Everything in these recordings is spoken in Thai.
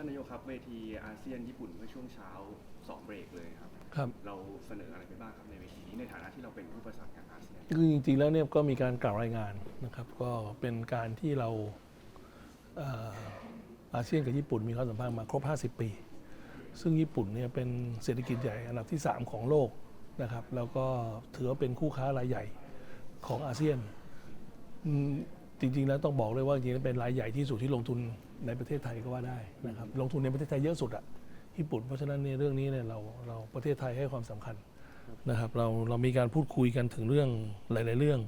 ท่านนายกครับเวทีอาเซียนญี่ปุ่นเมื่อช่วงเช้าสองเบรกเลยครับ ครับเราเสนออะไรไปบ้างครับในเวทีนี้ในฐานะที่เราเป็นผู้ประสานงานอาเซียนคือจริงๆแล้วเนี่ยก็มีการกล่าวรายงานนะครับ ก็เป็นการที่เราเอ่ออาเซียนกับญี่ปุ่นมีความสัมพันธ์มาครบ 50 ปี ซึ่งญี่ปุ่นเนี่ยเป็นเศรษฐกิจใหญ่อันดับที่ 3 ของโลกนะครับ แล้วก็ถือว่าเป็นคู่ค้ารายใหญ่ของอาเซียนอืม จริง ๆ แล้วต้องบอกเลยว่าจริงๆแล้วเป็นรายใหญ่ที่สุดที่ลงทุนในประเทศไทยก็ว่าได้นะครับลงทุนในประเทศไทยเยอะสุดอะญี่ปุ่นเพราะฉะนั้นเนี่ยเรื่องนี้เนี่ยเราเราประเทศไทยให้ความสำคัญนะครับเราเรามีการพูดคุยกันถึงเรื่องหลาย ๆ เรื่อง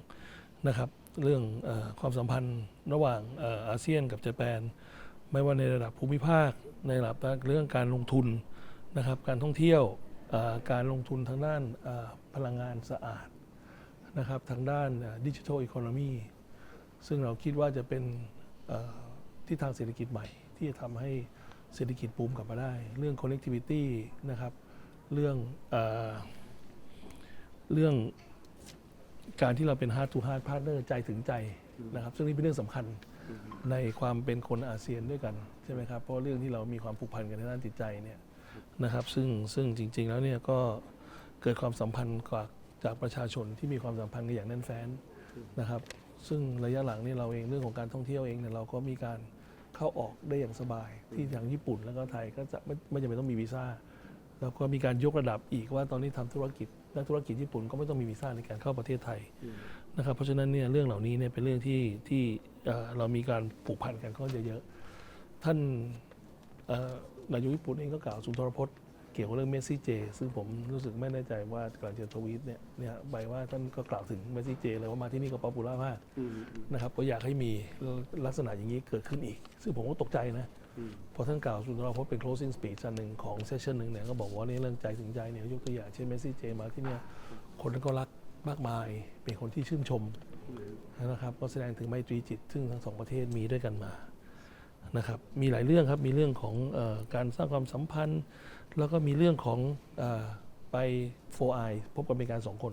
นะครับเรื่องเออความสัมพันธ์ระหว่างเอ่ออาเซียนกับญี่ปุ่นไม่ว่าในระดับภูมิภาคในระดับเรื่องการลงทุนนะครับการท่องเที่ยวเอ่อการลงทุนทางด้านเอ่อพลังงานสะอาดนะครับทางด้านดิจิทัลอีโคโนมี ซึ่งเราคิดว่าจะเป็นเอ่ทิศทางเศรษฐกิจใหม่ ที่จะทำให้เศรษฐกิจบูมกลับมาได้ เรื่อง connectivity นะครับเรื่องเอเรื่องการที่เราเป็น hard to hard partner ใจถึงใจนะครับซึ่งนี่เป็นเรื่องสำคัญในความเป็นคนอาเซียนด้วยกันใช่ไหมครับเพราะเรื่องที่เรามีความผูกพันกันในด้านจิตใจเนี่ยนะครับซึ่งซึ่งจริง ๆ แล้วเนี่ยก็เกิดความสัมพันธ์จากประชาชนที่มีความสัมพันธ์กันอย่างแน่นแฟ้นนะครับ ซึ่งระยะหลังนี่เราเองเรื่องของการท่องเที่ยวเองเนี่ยเราก็มีการเข้าออกได้อย่างสบาย ที่ทางญี่ปุ่นแล้วก็ไทยก็จะไม่ไม่จำเป็นต้องมีวีซ่าแล้วก็มีการยกระดับอีกว่าตอนนี้ทำธุรกิจนักธุรกิจญี่ปุ่นก็ไม่ต้องมีวีซ่าในการเข้าประเทศไทยนะครับเพราะฉะนั้นเนี่ยเรื่องเหล่านี้เนี่ยเป็นเรื่องที่ที่เอ่อเรามีการผูกพันกันก็เยอะๆท่านเอ่อนายกญี่ปุ่นเองก็กล่าวสุนทรพจน์ เกี่ยวกับเรื่องเมสซี่เจ ซึ่งผมรู้สึกไม่แน่ใจว่ากำลังจะทวีตเนี่ยเนี่ยใบว่าท่านก็กล่าวถึงเมสซี่เจเลยว่ามาที่นี่ก็ป๊อปปูล่ามากนะครับก็อยากให้มีลักษณะอย่างนี้เกิดขึ้นอีก ซึ่งผมก็ตกใจนะพอท่านกล่าวสุนทรพจน์เป็น closing speech อันหนึ่งของเซสชันหนึ่งเนี่ยก็บอกว่านี่เรื่องใจถึงใจเนี่ยยกตัวอย่างเช่นเมสซี่เจมาที่เนี่ยคนก็รักมากมายเป็นคนที่ชื่นชมนะครับก็แสดงถึงไมตรีจิตซึ่งทั้งสองประเทศมีด้วยกันมา นะครับมีหลายเรื่องครับมีเรื่องของเออการสร้างความสัมพันธ์ แล้วก็มีเรื่องของเออไปโฟไอพบกันเป็นการสองคน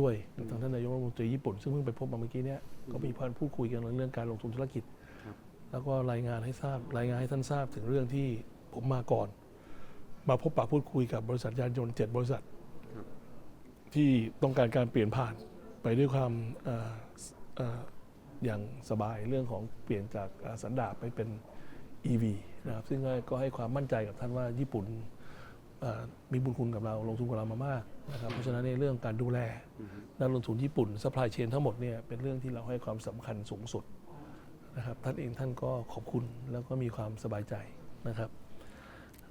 ด้วยทางท่านนายกรัฐมนตรีญี่ปุ่น ซึ่งเพิ่งไปพบมาเมื่อกี้เนี่ยก็มีการพูดคุยกันเรื่องการลงทุนธุรกิจ แล้วก็รายงานให้ทราบรายงานให้ท่านทราบถึงเรื่องที่ผมมาก่อน มาพบปะพูดคุยกับบริษัทยานยนต์เจ็ดบริษัท ที่ต้องการการเปลี่ยนผ่านไปด้วยความเอ่อเอ่ออย่างสบายเรื่องของเปลี่ยนจากเอ่อสันดาปไปเป็น EV นะครับซึ่งก็ก็ให้ความมั่นใจกับท่านว่าญี่ปุ่นเอ่อมีบุญคุณกับเราลงทุนกับเรามามากนะครับเพราะฉะนั้นในเรื่องการดูแลนักลงทุนญี่ปุ่น supply chain ทั้งหมดเนี่ยเป็นเรื่องที่เราให้ความสำคัญสูงสุดนะครับท่านเองท่านก็ขอบคุณแล้วก็มีความสบายใจนะครับ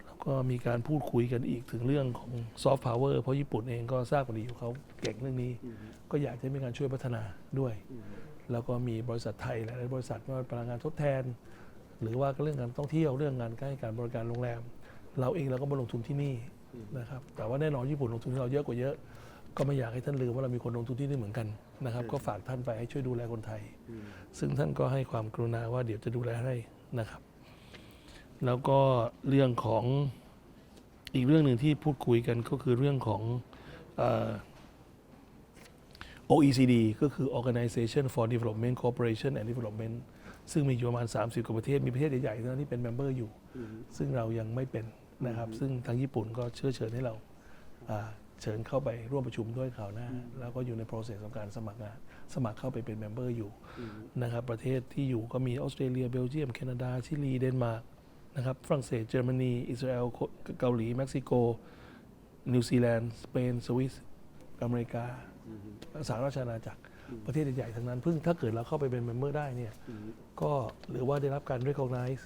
แล้วก็มีการพูดคุยกันอีกถึงเรื่องของซอฟต์พาวเวอร์เพราะญี่ปุ่นเองก็ทราบกันดีอยู่เขาเก่งเรื่องนี้ ก็อยากจะมีการช่วยพัฒนาด้วย แล้วก็มีบริษัทไทยหลายบริษัทว่าพลังงานทดแทน หรือว่าเรื่องการท่องเที่ยวเรื่องงานใกล้การบริการโรงแรม เราเองเราก็มาลงทุนที่นี่นะครับแต่ว่าแน่นอนญี่ปุ่นลงทุนที่เราเยอะกว่าเยอะ ก็ไม่อยากให้ท่านลืมว่าเรามีคนลงทุนที่นี่เหมือนกันนะครับก็ฝากท่านไปให้ช่วยดูแลคนไทย ซึ่งท่านก็ให้ความกรุณาว่าเดี๋ยวจะดูแลให้นะครับ แล้วก็เรื่องของอีกเรื่องหนึ่งที่พูดคุยกันก็คือเรื่องของอ OECD ก็คือ Organization for Development Cooperation and Development ซึ่งมีอยู่ประมาณ 30 กว่าประเทศ มีประเทศใหญ่ๆเท่านั้นที่เป็นเมมเบอร์อยู่ ซึ่งเรายังไม่เป็นนะครับ ซึ่งทางญี่ปุ่นก็เชื้อเชิญให้เราอ่าเชิญเข้าไปร่วมประชุมด้วยข่าวหน้า แล้วก็อยู่ใน process ของการสมัครงาน สมัครเข้าไปเป็นเมมเบอร์อยู่นะครับประเทศที่อยู่ก็มีออสเตรเลียเบลเยียมแคนาดาชิลีเดนมาร์กนะครับฝรั่งเศสเยอรมนี อิสราเอลเกาหลีเม็กซิโก นิวซีแลนด์ สเปน สวิสอเมริกา สหราชอาณาจักรประเทศใหญ่ๆทั้งนั้นเพิ่งถ้าเกิดเราเข้าไปเป็นเมมเบอร์ได้เนี่ยก็หรือว่าได้รับการ recognize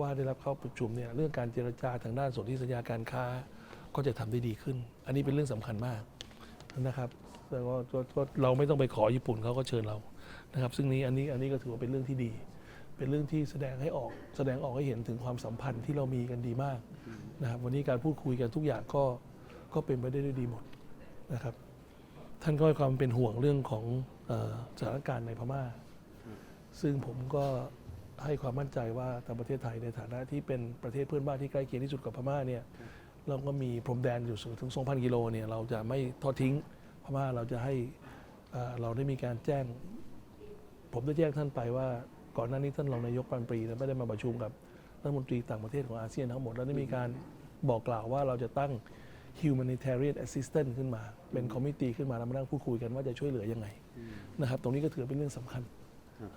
ว่าได้รับเข้าประชุมเนี่ยเรื่องการเจรจาทางด้านสนธิสัญญาการค้าก็จะทำได้ดีขึ้น อันนี้เป็นเรื่องสำคัญมากนะครับแต่ว่าก็ก็เราไม่ต้องไปขอญี่ปุ่นเขาก็เชิญเรานะครับ ซึ่งนี้อันนี้อันนี้ก็ถือว่าเป็นเรื่องที่ดี เป็นเรื่องที่แสดงให้ออกแสดงออกให้เห็นถึงความสัมพันธ์ที่เรามีกันดีมากนะครับ วันนี้การพูดคุยกันทุกอย่างก็ก็เป็นไปได้ด้วยดีหมดนะครับ ท่านก็ให้ความเป็นห่วงเรื่องของออสถานการณ์ในพม่า ซึ่งผมก็ให้ความมั่นใจว่าทางประเทศไทยในฐานะที่เป็นประเทศเพื่อนบ้านที่ใกล้เคียงที่สุดกับพม่าเนี่ยเราก็มีพรมแดนอยู่สูงถึง 2,000 กิโลเนี่ยเราจะไม่ทอดทิ้งพม่าเราจะให้เอ่อเราได้มีการแจ้ง ผมได้แจ้งท่านไปว่าก่อนหน้านี้ท่านรองนายกปานปรีเนี่ยไม่ได้มาประชุมกับรัฐมนตรีต่างประเทศของอาเซียนทั้งหมดแล้วได้มีการบอกกล่าวว่าเราจะตั้ง humanitarian assistance ขึ้นมา เป็นคอมมิตี้ขึ้นมาแล้วมานั่งพูดคุยกันว่าจะช่วยเหลือยังไงนะครับ ตรงนี้ก็ถือเป็นเรื่องสำคัญ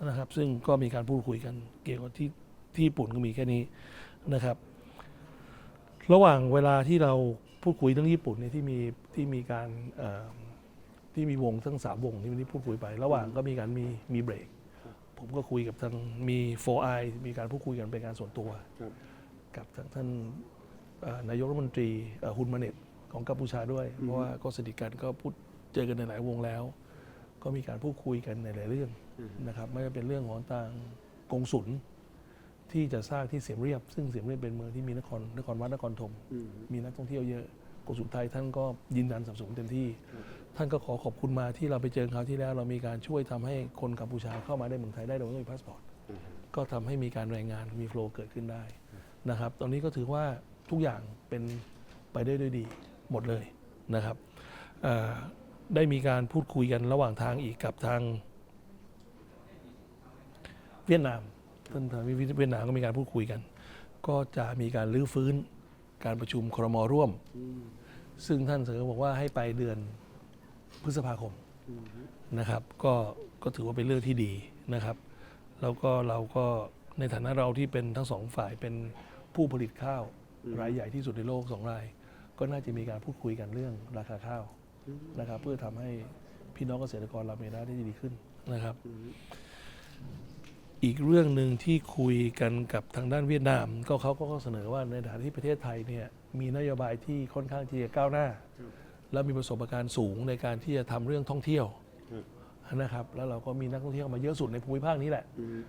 นะครับ ซึ่งก็มีการพูดคุยกันเกี่ยวกับที่ที่ญี่ปุ่นก็มีแค่นี้นะครับ ระหว่างเวลาที่เราพูดคุยเรื่องญี่ปุ่นเนี่ยที่มีที่มีการเอ่อที่มีวงทั้งสามวงที่วันนี้พูดคุยไป ระหว่างก็มีการมีมีเบรกผมก็คุยกับทางมีโฟไอมีการพูดคุยกันเป็นการส่วนตัวครับกับทางท่านเอ่อ นายกรัฐมนตรีเอ่อฮุนมาเน็ตของกัมพูชาด้วย เพราะว่าก็สนิทกันก็พูดเจอกันในหลายวงแล้ว ก็มีการพูดคุยกันในหลายเรื่องนะครับไม่ว่าเป็นเรื่องของทางกงสุลที่จะสร้างที่เสียมเรียบ ซึ่งเสียมเรียบเป็นเมืองที่มีนครนครวัดนครธมอืมมีนักท่องเที่ยวเยอะกงสุลไทยท่านก็ยืนยันสนับสนุนเต็มที่ ท่านก็ขอขอบคุณมาที่เราไปเจอคราวที่แล้ว เรามีการช่วยทำให้คนกัมพูชาเข้ามาได้เมืองไทยได้โดยไม่มีพาสปอร์ตก็ทำให้มีการรายงานมีโฟล์เกิดขึ้นได้นะครับ ตอนนี้ก็ถือว่า ทุกอย่างเป็นไปได้ด้วยดีหมดเลยนะครับได้มีการพูดคุยกันระหว่างทางอีกกับทางเวียดนามท่านทางเวียดนามก็มีการพูดคุยกัน ก็จะมีการรื้อฟื้นการประชุมครมร่วม ซึ่งท่านเสนอบอกว่าให้ไปเดือนพฤษภาคมนะครับ ก็ก็ถือว่าเป็นเรื่องที่ดีนะครับ แล้วก็เราก็ในฐานะเราที่เป็นทั้งสองฝ่ายเป็นผู้ผลิตข้าว รายใหญ่ที่สุดในโลกสองราย ก็น่าจะมีการพูดคุยกันเรื่องราคาข้าวนะครับ เพื่อทำให้พี่น้องเกษตรกรเรามีรายได้ที่ดีขึ้นนะครับ อีกเรื่องหนึ่งที่คุยกันกับทางด้านเวียดนาม ก็เขาก็เสนอว่าในฐานะที่ประเทศไทยเนี่ยมีนโยบายที่ค่อนข้างที่จะก้าวหน้า และมีประสบการณ์สูงในการที่จะทำเรื่องท่องเที่ยวนะครับแล้วเราก็มีนักท่องเที่ยวมาเยอะสุดในภูมิภาคนี้แหละ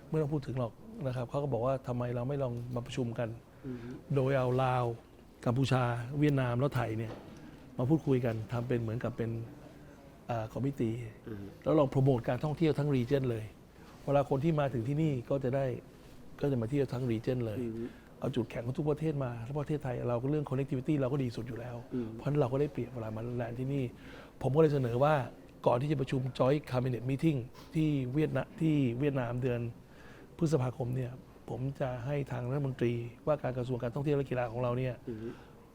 ไม่ต้องพูดถึงหรอกนะครับเขาก็บอกว่าทำไมเราไม่ลองมาประชุมกัน โดยเอาลาวกัมพูชา เวียดนามแล้วไทยเนี่ยมาพูดคุยกันทำเป็นเหมือนกับเป็นคอมมิตี้แล้วลองโปรโมทการท่องเที่ยวทั้งรีเจนเลย เวลาคนที่มาถึงที่นี่ก็จะได้ก็จะมาเที่ยวทั้งรีเจนเลย เอาจุดแข็งของทุกประเทศมาแล้วประเทศไทยเราก็เรื่อง connectivity เราก็ดีสุดอยู่แล้ว เพราะฉะนั้นเราก็ได้เปรียบเวลามาแลนด์ที่นี่ ผมก็เลยเสนอว่าก่อนที่จะประชุม Joint Cabinet Meeting ที่เวียดนามที่เวียดนามเดือนพฤษภาคมเนี่ย ผมจะให้ทางรัฐมนตรี ว่าการกระทรวงการท่องเที่ยวและกีฬาของเราเนี่ย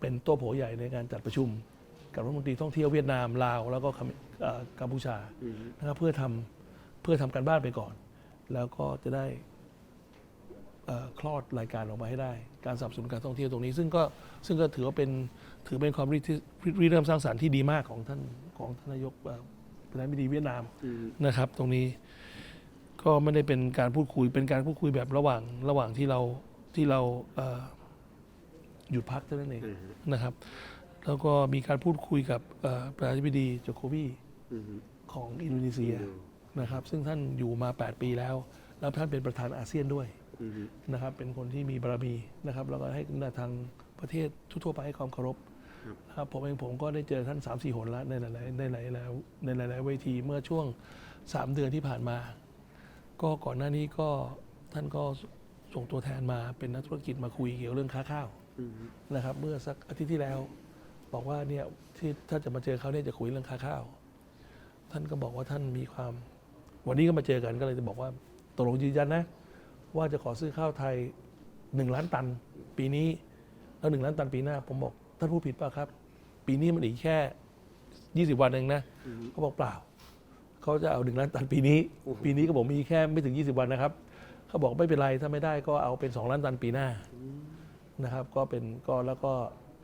เป็นโต๊ะโผใหญ่ในการจัดประชุม กับรัฐมนตรีท่องเที่ยวเวียดนามลาว แล้วก็กัมเอ่อกัมพูชานะครับเพื่อทำเพื่อทำการบ้านไปก่อน แล้วก็จะได้เอ่อคลอดรายการออกมาให้ได้ การสนับสนุนการท่องเที่ยวตรงนี้ ซึ่งก็ซึ่งก็ถือว่าเป็นถือเป็นความริที่ริเริ่มสร้างสรรค์ที่ดีมากของท่านของท่านนายกเอ่อประธานาธิบดีเวียดนามนะครับ ตรงนี้ ก็ไม่ได้เป็นการพูดคุยเป็นการพูดคุยแบบระหว่างระหว่างที่เราที่เราเอ่อหยุดพักเท่านั้นเองนะครับ แล้วก็มีการพูดคุยกับเอ่อประธานาธิบดีโจโควีของอินโดนีเซียนะครับ ซึ่งท่านอยู่มา 8 ปีแล้ว แล้วท่านเป็นประธานอาเซียนด้วยนะครับ เป็นคนที่มีบารมีนะครับ แล้วก็ให้ทางประเทศทั่วๆไปให้ความเคารพนะครับผมเองผมก็ได้เจอท่าน3 4หนแล้วในหลายๆในหลายๆในหลาย ๆ เวทีเมื่อช่วง 3 เดือนที่ผ่านมา ก็ก่อนหน้านี้ก็ท่านก็ส่งตัวแทนมาเป็นนักธุรกิจมาคุยเกี่ยวกับเรื่องค้าข้าวนะครับ เมื่อสักอาทิตย์ที่แล้ว บอกว่าเนี่ยที่ถ้าจะมาเจอเขาเนี่ยจะคุยเรื่องค้าข้าว ท่านก็บอกว่าท่านมีความ วันนี้ก็มาเจอกันก็เลยจะบอกว่าตกลงยืนยันนะ ว่าจะขอซื้อข้าวไทยหนึ่งล้านตัน ปีนี้แล้วหนึ่งล้านตันปีหน้า ผมบอกท่านพูดผิดเปล่ะครับ ปีนี้มันอีกแค่ยี่สิบวันเองนะเขาบอกเปล่า เขาจะเอาหนึ่งล้านตันปีนี้ ปีนี้ก็บอกมีแค่ไม่ถึง 20 วันนะครับเขาบอกไม่เป็นไรถ้าไม่ได้ก็เอาเป็น 2 ล้านตันปีหน้านะครับ ก็เป็นก็แล้วก็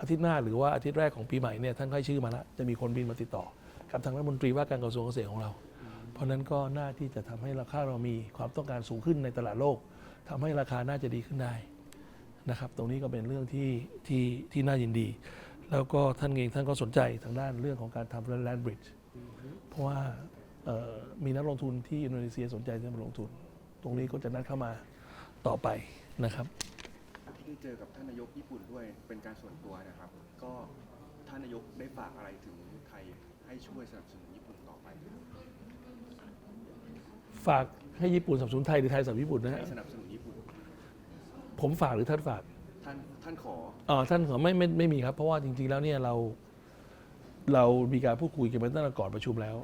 อาทิตย์หน้าหรือว่าอาทิตย์แรกของปีใหม่เนี่ยท่านให้ชื่อมาแล้วจะมีคนบินมาติดต่อกับทางรัฐมนตรีว่าการกระทรวงเกษตรของเรา เพราะนั้นก็น่าที่จะทำให้ราคาเรามีความต้องการสูงขึ้นในตลาดโลกทำให้ราคาน่าจะดีขึ้นได้นะครับ ตรงนี้ก็เป็นเรื่องที่ที่ที่น่ายินดี แล้วก็ท่านเองท่านก็สนใจทางด้านเรื่องของการทำแลนด์บริดจ์เพราะว่า มีนักลงทุนที่อินโดนีเซียสนใจจะมาลงทุน ตรงนี้ก็จะนัดเข้ามาต่อไปนะครับ ที่เจอกับท่านนายกญี่ปุ่นด้วยเป็นการส่วนตัวนะครับ ก็ท่านนายกได้ฝากอะไรถึงไทยให้ช่วยสนับสนุนญี่ปุ่นต่อไป ฝากให้ญี่ปุ่นสนับสนุนไทยหรือไทยสนับสนุนญี่ปุ่นนะฮะให้สนับสนุนญี่ปุ่น ผมฝากหรือท่านฝากท่านท่านขอ อ๋อท่านขอไม่ไม่ไม่มีครับ เพราะว่าจริงๆแล้วเนี่ยเรา เรามีการพูดคุยกันมาตั้งแต่ก่อนประชุมแล้ว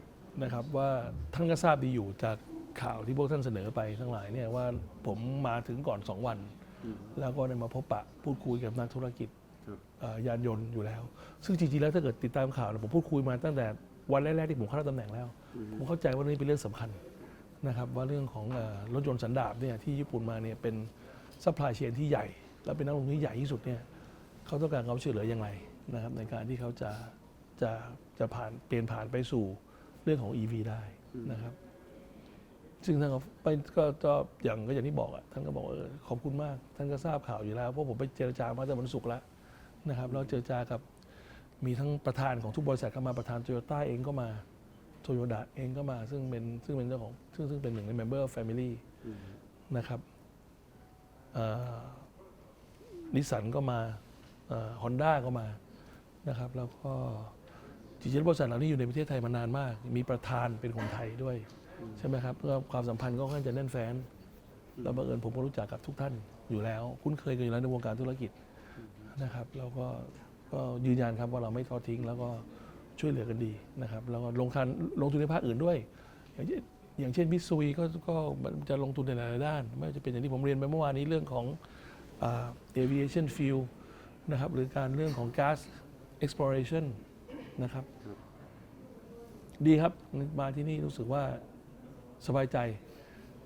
นะครับว่าท่านก็ทราบดีอยู่จากข่าวที่พวกท่านเสนอไปทั้งหลายเนี่ยว่าผมมาถึงก่อนสองวันอืมแล้วก็ได้มาพบปะพูดคุยกับนักธุรกิจครับเอ่อยานยนต์อยู่แล้ว ซึ่งจริงๆแล้วถ้าเกิดติดตามข่าวเนี่ยผมพูดคุยมาตั้งแต่วันแรกๆที่ผมเข้ารับตำแหน่งแล้วอืมผมเข้าใจว่าเรื่องนี้เป็นเรื่องสำคัญนะครับว่าเรื่องของเอ่อรถยนต์สันดาปเนี่ยที่ญี่ปุ่นมาเนี่ยเป็นซัพพลายเชนที่ใหญ่ และเป็นนักลงทุนที่ใหญ่ที่สุดเนี่ยเขาต้องการความช่วยเหลืออย่างไรนะครับในการที่เขาจะจะจะผ่านเปลี่ยนผ่านไปสู่ เรื่องของ EV ได้นะครับ ซึ่งท่านก็ไปก็ก็อย่างก็อย่างที่บอกอะท่านก็บอกว่าเออขอบคุณมาก ท่านก็ทราบข่าวอยู่แล้วเพราะผมไปเจรจามาตั้งแต่วันศุกร์แล้วนะครับแล้วเจรจากับมีทั้งประธานของทุกบริษัทเข้ามาประธานโตโยต้าเองก็มาโตโยดะเองก็มาซึ่งเป็นซึ่งเป็นเจ้าของซึ่งซึ่งเป็นหนึ่งใน member of family อืมนะครับนิสสันก็มาฮอนด้าก็มานะครับ แล้วก็ จริงๆบริษัทเหล่านี้อยู่ในประเทศไทยมานานมาก มีประธานเป็นคนไทยด้วย ใช่ไหมครับเพื่อความสัมพันธ์ก็ค่อนข้างจะแน่นแฟ้นแล้วบังเอิญผมก็รู้จักกับทุกท่านอยู่แล้ว คุ้นเคยกันอยู่แล้วในวงการธุรกิจนะครับแล้วก็ก็ยืนยันครับว่าเราไม่ทอดทิ้ง แล้วก็ช่วยเหลือกันดีนะครับแล้วก็ลงทุนลงทุนในภาคอื่นด้วย อย่างเช่นอย่างเช่นมิซุยก็ก็จะลงทุนในหลายๆด้าน ไม่ว่าจะเป็นอย่างที่ผมเรียนไปเมื่อวานนี้เรื่องของอ่า aviation fuel นะครับหรือการเรื่องของ gas exploration นะครับครับ ดีครับมาที่นี่รู้สึกว่าสบายใจ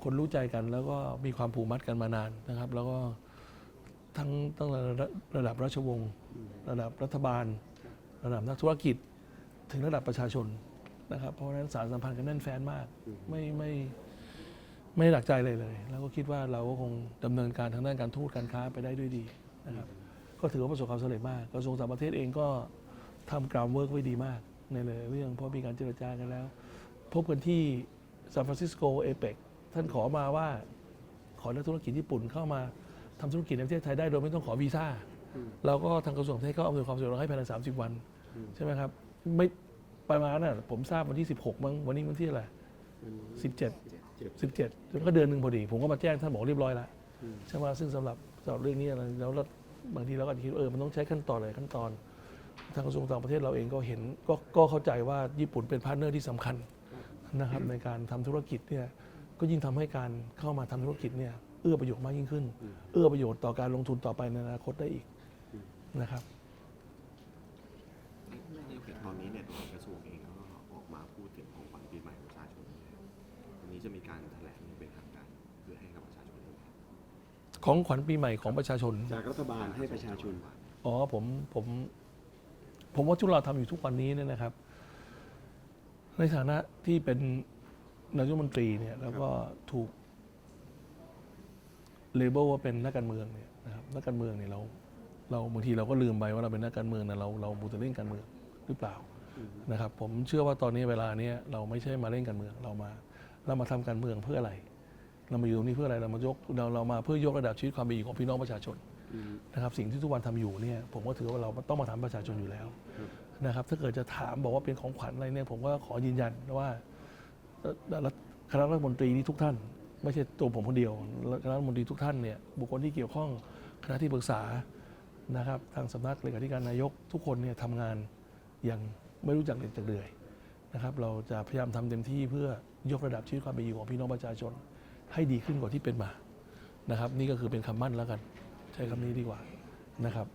คนรู้ใจกัน แล้วก็มีความผูกมัดกันมานานนะครับ แล้วก็ทั้งตั้งแต่ระระดับราชวงศ์ระดับรัฐบาล ระดับนักธุรกิจ ถึงระดับประชาชนนะครับ เพราะฉะนั้นสารสัมพันธ์กันแน่นแฟ้นมาก ไม่ไม่ไม่หนักใจเลยเลย แล้วก็คิดว่าเราก็คงดำเนินการทางด้านการทูตการค้าไปได้ด้วยดีนะครับ ก็ถือว่าประสบความสำเร็จมากกระทรวงต่างประเทศเองก็ ทำกราวเวิร์กไว้ดีมากในหลายเรื่อง เพราะมีการเจรจากันแล้ว พบกันที่ซานฟรานซิสโกเอเปกท่านขอมาว่าขอนักธุรกิจญี่ปุ่นเข้ามาทำธุรกิจในประเทศไทยได้โดยไม่ต้องขอวีซ่าเราก็ทางกระทรวงเทศก็อำนวยความสะดวกให้ภายใน 30 วันใช่ไหมครับไม่ประมาณน่ะผมทราบวันที่ 16 มั้งวันนี้วันที่อะไรมัน17เจ็บ17แล้วก็เดือนหนึ่งพอดี ผมก็มาแจ้งท่านบอกเรียบร้อยแล้วใช่ไหมซึ่งสำหรับสำหรับเรื่องนี้แล้วเราบางทีเราก็อาจจะคิดเออมันต้องใช้ขั้นตอนหลายขั้นตอน ทางกระทรวงต่างประเทศเราเองก็เห็นก็ก็เข้าใจว่าญี่ปุ่นเป็นพาร์ทเนอร์ที่สำคัญนะครับในการทำธุรกิจเนี่ยก็ยิ่งทำให้การเข้ามาทำธุรกิจเนี่ยเอื้อประโยชน์มากยิ่งขึ้น เอื้อประโยชน์ต่อการลงทุนต่อไปในอนาคตได้อีกนะครับในเห็นตอนนี้เนี่ยทางกระทรวงเองก็ออกมาพูดถึงของขวัญปีใหม่ประชาชนนะครับวันนี้จะมีการแถลงอย่างเป็นทางการเพื่อให้กับประชาชนด้วยนะครับของขวัญปีใหม่ของประชาชน จากรัฐบาลให้ประชาชนอ๋อผมผม ผมว่าที่เราทำอยู่ทุกวันนี้เนี่ยนะครับ ในฐานะที่เป็นนายกมนตรีเนี่ยแล้วก็ถูกเลเบลว่าเป็นนักการเมืองเนี่ยนะครับนักการเมืองเนี่ยเรา เราบางทีเราก็ลืมไปว่าเราเป็นนักการเมืองนะเราเราบูจะเล่นการเมืองหรือเปล่านะครับ ผมเชื่อว่าตอนนี้เวลาเนี้ยเราไม่ใช่มาเล่นการเมือง เรามาเรามาทำการเมืองเพื่ออะไร เรามาอยู่ตรงนี้เพื่ออะไรเรามายกเราเรามาเพื่อยกระดับชีวิตความเป็นอยู่ของพี่น้องประชาชน นะครับสิ่งที่ทุกวันทำอยู่เนี่ยผมก็ถือว่าเราต้องมาถามประชาชนอยู่แล้วครับนะครับถ้าเกิดจะถามบอกว่าเป็นของขวัญอะไรเนี่ยผมก็ขอยืนยันว่าเอ่อรัฐคณะรัฐมนตรีนี่ทุกท่าน ไม่ใช่ตัวผมคนเดียวคณะรัฐมนตรีทุกท่านเนี่ยบุคคลที่เกี่ยวข้องคณะที่ปรึกษานะครับทางสำนักเลขาธิการนายกทุกคนเนี่ยทำงานอย่างไม่รู้จักเหน็ดจักเหนื่อยนะครับเราจะพยายามทำเต็มที่เพื่อยกระดับชีวิตความเป็นอยู่ของพี่น้องประชาชน ให้ดีขึ้นกว่าที่เป็นมานะครับ นี่ก็คือเป็นคำมั่นแล้วกันใช้คำนี้ดีกว่านะครับ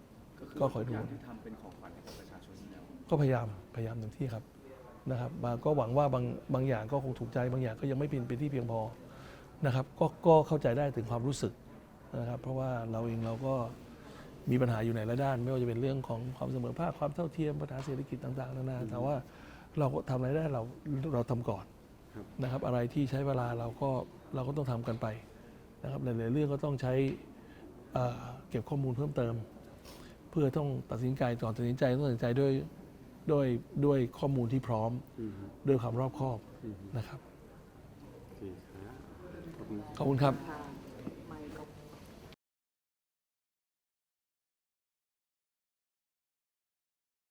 ก็ขอดูทุกอย่างที่ทำเป็นของขวัญให้กับประชาชนอยู่แล้วก็พยายามพยายามเต็มที่ครับนะครับบางก็หวังว่าบางบางอย่างก็คงถูกใจบางอย่างก็ยังไม่เป็นเป็นที่เพียงพอนะครับก็ก็เข้าใจได้ถึงความรู้สึกนะครับ เพราะว่าเราเองเราก็มีปัญหาอยู่ในหลายด้าน ไม่ว่าจะเป็นเรื่องของความเสมอภาคความเท่าเทียมปัญหาเศรษฐกิจต่างๆนานาแต่ว่าเราก็ทำอะไรได้เราเราทำก่อนครับนะครับ อะไรที่ใช้เวลาเราก็เราก็ต้องทำกันไปนะครับหลายๆเรื่องก็ต้องใช้ เอ่อเก็บข้อมูลเพิ่มเติม เพื่อต้องตัดสินใจก่อนตัดสินใจต้องตัดสินใจด้วยด้วยด้วยข้อมูลที่พร้อมอืมด้วยความรอบคอบอืมนะครับโอเคครับขอบคุณขอบคุณครับค่ะ